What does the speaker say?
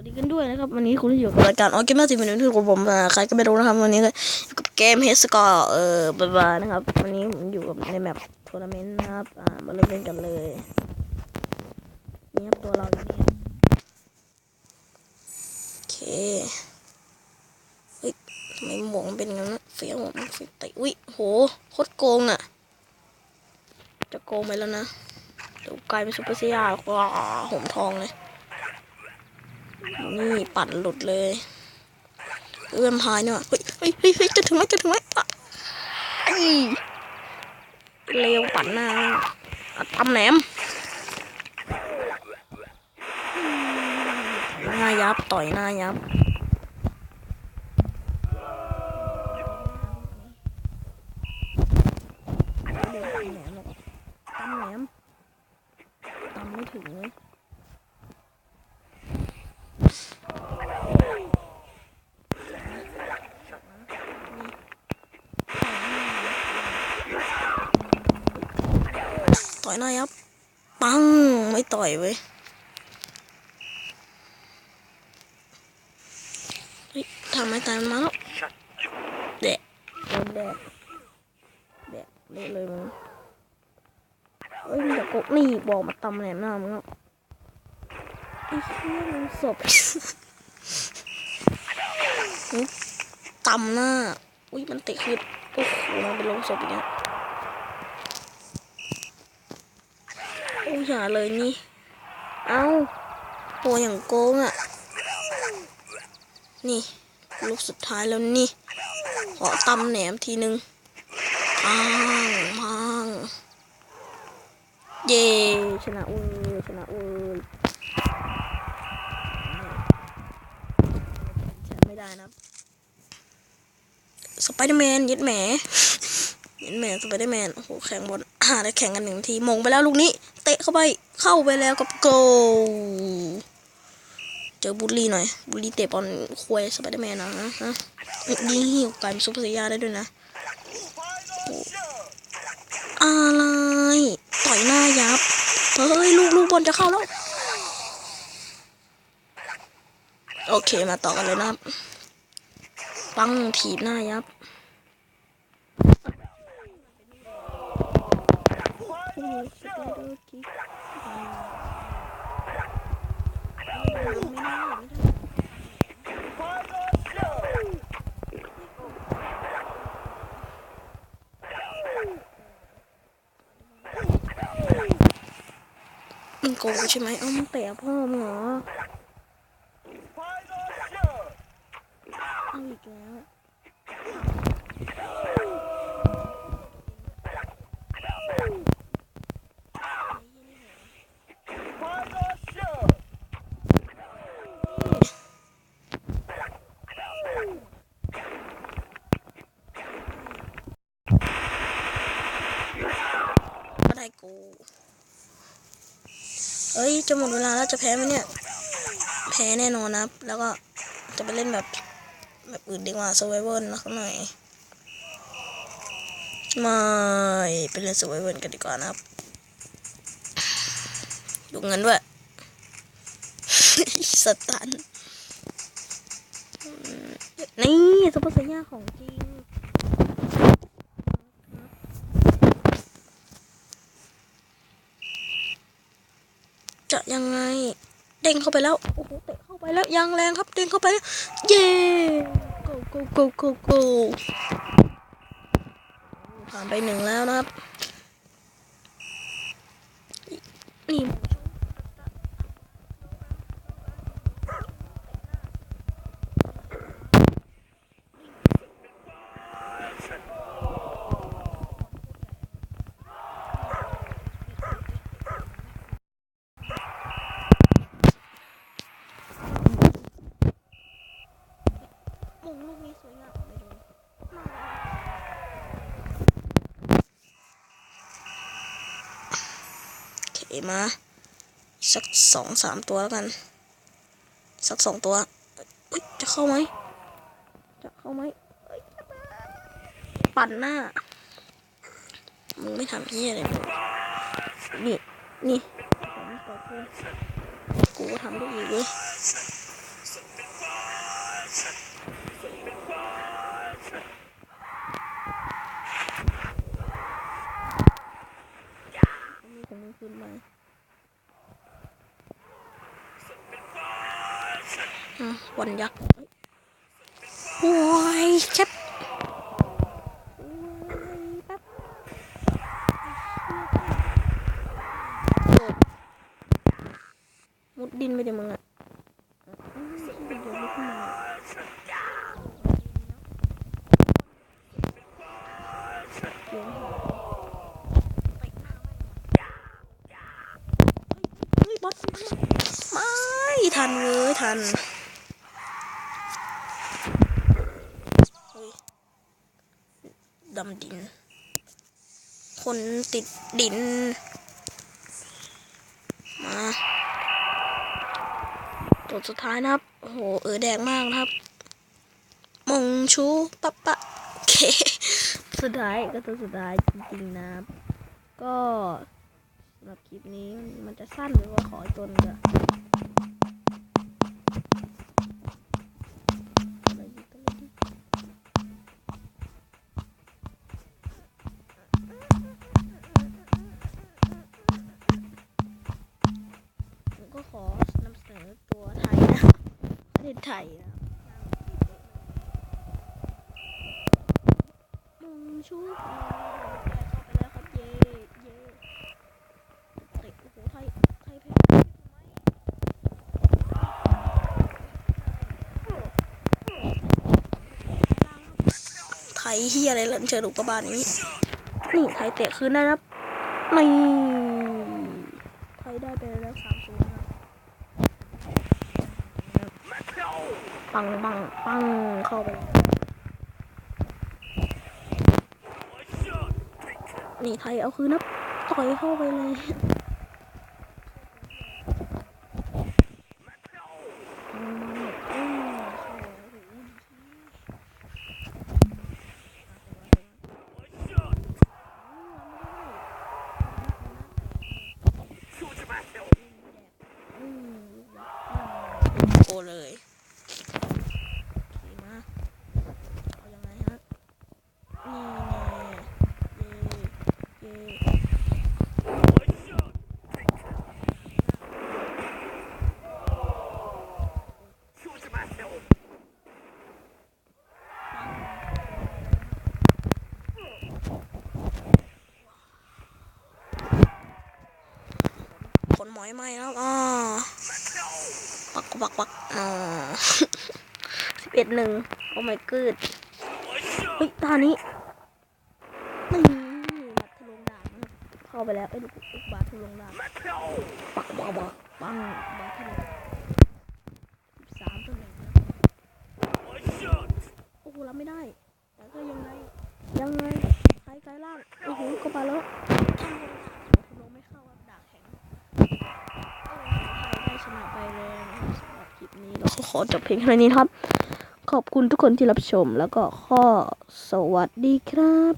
วัสดีกันด้วยนะครับวันนี้คุณอยู่กับรายการออเกมเมอร์ทีวีนึงที่ของผมใครก็ไม่รู้นะครับวันนี้ก็กับเกมเฮสกอร์เอ่อบายบายนะครับวันนี้ผมอยู่กับในแมปทัวร์นาเมนต์นะครับอ่ามาเริ่มเล่นกันเลยนี่ครับตัวเราอยู่นี่ครับโอเคเฮ้ยทำไมหมวกมันเป็นงั้นเฟี้ยวมันเฟี้ยวไตอุ้ยโหโคตรโกงอะ จะโกงไปแล้วนะเดี๋ยวกลายเป็นซุปเปอร์เซียร์ว้าหมทองเลย นี่ปั่นหลุดเลยเอื้อมพายเนี่ยว่ะเฮ้ยเฮ้ยเฮ้ยจะถึงไหมจะถึงไหมอะเร็วปั่นหน้าอะตำแหนมหน้ายับต่อยหน้ายับเดินตำแหนมหรอกตำแหนมตำไม่ถึงเลย ต่อยหน้ายับ ปัง ไม่ต่อยเว้ยทำไม่ตายมันมาแล้วแดะโดนแดกแดกเละเลยมึงเฮ้ยมึงอย่ากกนี่บอกมาตำแหนมหน้ามึงอะไอ้เหี้ยมึงศพตำหน้า อุ้ยมันติดคือโอ้โหมันเป็นลงศพอีกแล้ว อู้ห่าเลยนี่ เอาตัวอย่างโกงอะ นี่ ลูกสุดท้ายแล้วนี่ ขอตำแหนมทีนึงปังปังเย่ชนะเว้ยชนะเว้ยชนะไม่ได้นะสไปเดอร์แมนยึดแหม นแมนสไปเดอร์แมนโอ้โหแข่งบอลอ่าได้แข่งกันหนึ่งทีมงไปแล้วลูกนี้ เตะเข้าไปเข้าไปแล้วกับโกลเจอบูลลี่หน่อยบูลลี่เตะบอลควยสไปเดอร์แมนนะฮะยิงหิวกลายเป็นซุปเปอร์เซียร์ได้ด้วยนะโอ้อะไรต่อยหน้ายับเฮ้ยลูกลูกบอลจะเข้าแล้วโอเคมาต่อกันเลยนะครับปังถีบหน้ายับ มึงโกงใช่ไหมเอ้ามึงเตะพ่อมึงเหรอเอาอีกแล้วก็ได้กู เอ้ย จะหมดเวลาแล้วจะแพ้ไหมเนี่ย แพ้แน่นอนนะครับแล้วก็จะไปเล่นแบบแบบอื่นดีกว่า survival นะข้างหน่อยไม่ไปเล่น survival กันดีกว่านะครับดูเงินด้วยสตันนี่ซุปเปอร์ไซย่าของจริง จะ ยังไง เด้งเข้าไปแล้ว โอ้โห เตะเข้าไปแล้ว ยังแรงครับ เด้งเข้าไปแล้ว เย้ go go go go go ผ่านไปหนึ่งแล้วนะครับ นี่มงลูกนี้สวยงามไม่โดนโอเค มา สักสองสามตัวแล้วกัน สักสองตัวจะเข้าไหม จะเข้าไหมปั่นหน้า มึงไม่ทำเพี้ยอะไรมึงนี่ นี่กูทำได้อีกเว้ย อืมวันยักษ์โอ้ยเจ็บโอ้ยแป๊บโดมุดดินไปเดี๋ยวมึงอะอืมเดี๋ยวลุกขึ้นมาเหาเฮ้ยบอไม่ทันเลยทัน เฮ้ยดำดิน คนติดดิน มาตัวสุดท้ายนะครับ โอ้โห เออแดงมากนะครับ มงชูปะปะโอเค สุดท้ายก็ตัวสุดท้ายจริงๆนะครับ ก็สำหรับคลิปนี้มันจะสั้นหรือว่าขออีกตัวหนึงอะอะ ศไทยนะครับมงชุบเข้าไปแล้วครับเย่เย่เตะโอ้โหไทยไทยแพ้ไทยเฮียอะไรเล่นเชิญอุกกาบาตนี้นี่ไทยเตะคืนได้นะครับนี่ยได้ไปแล้วสามศูนย์ครับ ปังปังปังเข้าไป นี่ไทยเอาคืนนะต่อยเข้าไปเลยอืมอืมเข้าไปแล้วโอ้โหอืมโกเลยขี่มาเอายังไงฮะ นี่แน่เย่เย่ผลหม อยไหมแล้วอ่าปักปักปักอ๋อสิบเอ็ดหนึ่งโอ้ my god เฮ้ยตานี้นี่บัตรทะลงดาบเข้าไปแล้วไอ้ลูกบาทะลงดาบปักปักปักปังบาทะลงสิบสามตัวหนึ่งโอ้โหรับไม่ได้แต่ก็ยังไงยังไงใครไกลล่างโอ้โหก็ไปแล้ว ขอจบเพียงเท่านี้ครับ ขอบคุณทุกคนที่รับชมแล้วก็ข้อสวัสดีครับ